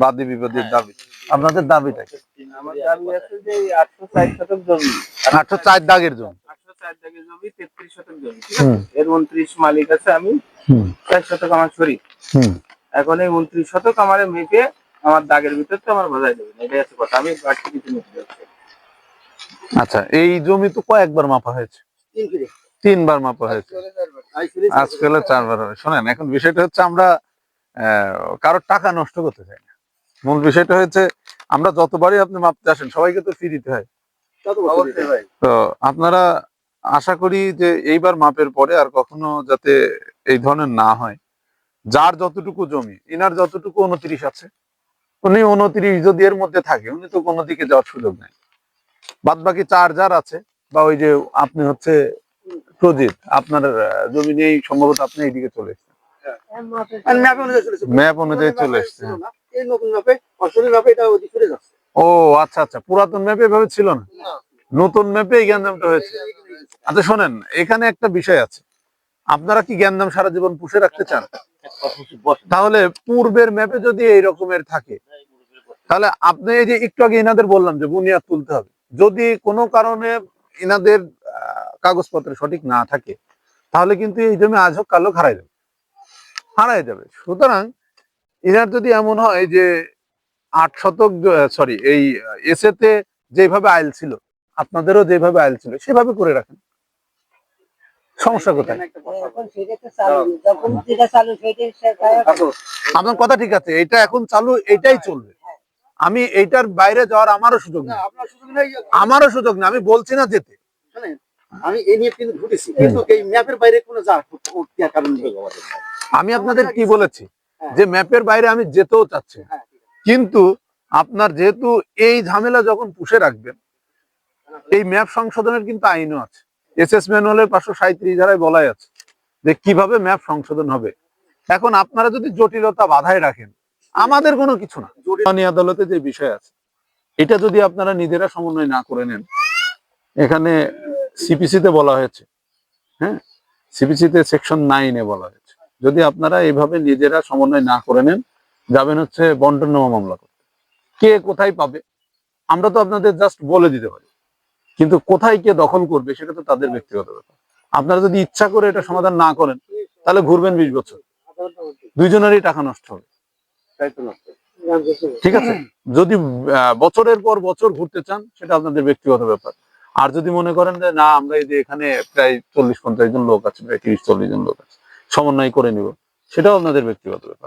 বাদী দাবি। আপনাদের দাবিটা কি? দাবি আছে আটশো ষাট শতক জমি চার দাগের জমি। তেত্রিশ শতক জমি ঠিক আছে? এর উনত্রিশ মালিক আছে আমি। হুম। চার শতক আমার শরীর। এখন এই উনত্রিশ শতক আমার মেপে আমার দাগের ভিতর তো আমার বোঝাই দেবেন এটাই হচ্ছে কথা। আমি বাড়তি কিছু নিতে আচ্ছা এই জমি তো কয়েকবার মাপা হয়েছে। তিনবার মাপা হয়েছে। আজকাল চারবার। হবে। শোনেন এখন বিষয়টা হচ্ছে আমরা কারোর টাকা নষ্ট করতে চাই না। মূল বিষয়টা হচ্ছে আমরা যতবারই আপনি মাপতে আসেন সবাইকে তো ফি দিতে হয়। তো আপনারা আশা করি যে এইবার মাপের পরে আর কখনো যাতে এই ধরনের না হয়। যার যতটুকু জমি ইনার যতটুকু উনত্রিশ আছে উনি উনত্রিশ যদি এর মধ্যে থাকে উনি তো কোনো দিকে যাওয়ার সুযোগ নেই। বাদ বাকি চার যার আছে বা ওই যে আপনি হচ্ছে প্রজিত আপনার জমি নিয়েই সম্ভবত আপনি এইদিকে চলে এসেছেন। ম্যাপ অনুযায়ী চলে এসছে। ও আচ্ছা আচ্ছা পুরাতন ম্যাপে এভাবে ছিল না? নতুন ম্যাপে এই হয়েছে। আচ্ছা শোনেন এখানে একটা বিষয় আছে। আপনারা কি জ্ঞানদাম সারা জীবন পুষে রাখতে চান? তাহলে পূর্বের ম্যাপে যদি এই রকমের থাকে তাহলে আপনি এই যে একটু আগে ইনাদের বললাম যে বুনিয়াদ তুলতে হবে। যদি কোনো কারণে ইনাদের আহ, কাগজপত্র সঠিক না থাকে, তাহলে কিন্তু এই জমি আজ হোক কালো হারাই যাবে। হারাই যাবে। সুতরাং ইনার যদি এমন হয় যে আট শতক সরি এই এসেতে যেভাবে আইল ছিল, আপনাদেরও যেভাবে আইল ছিল, সেভাবে করে রাখেন। সমস্যা কোথায়? আপনার কথা ঠিক আছে, এটা এখন চালু, এটাই চলবে। আমি এইটার বাইরে যাওয়ার আমারও সুযোগ নেই। আমারও সুযোগ নেই, আমি বলছি না যেতে। আমি এই নিয়ে কিন্তু ঘুরেছি। কিন্তু এই ম্যাপের বাইরে কোনো যা উঠতে কারণ নেই। আমি আপনাদের কি বলেছি? যে ম্যাপের বাইরে আমি যেতেও চাচ্ছি হ্যাঁ, কিন্তু আপনার যেহেতু এই ঝামেলা যখন পুষে রাখবেন এই ম্যাপ সংশোধনের কিন্তু আইনও আছে। এস এস ম্যানুয়ালের পাঁচশো সাঁত্রিশ ধারায় বলাই আছে যে কীভাবে ম্যাপ সংশোধন হবে। এখন আপনারা যদি জটিলতা বাধায় রাখেন আমাদের কোনো কিছু না। জটিলানি আদালতে যে বিষয় আছে এটা যদি আপনারা নিজেরা সমন্বয় না করে নেন এখানে সিপিসিতে বলা হয়েছে। হ্যাঁ? সিপিসিতে সেকশন নাইনে বলা হয়েছে। যদি আপনারা এইভাবে নিজেরা সমন্বয় না করে নেন, যাবেন হচ্ছে বন্টননামা মামলা করতে। কে কোথায় পাবে? আমরা তো আপনাদের জাস্ট বলে দিতে পারি। কিন্তু কোথায় কে দখল করবে, সেটা তো তাদের ব্যক্তিগত ব্যাপার। আপনারা যদি ইচ্ছা করে এটা সমাধান না করেন, তাহলে ঘুরবেন বিশ বছর। দুইজনেরই টাকা নষ্ট হবে। ঠিক আছে? যদি বছরের পর বছর ঘুরতে চান, সেটা আপনাদের ব্যক্তিগত ব্যাপার। আর যদি মনে করেন যে, না, আমরা এই যে এখানে প্রায় চল্লিশ পঞ্চাশ জন লোক আছে, প্রায় তিরিশ চল্লিশ জন লোক আছে, সমন্বয় করে নিব। সেটাও আপনাদের ব্যক্তিগত ব্যাপার।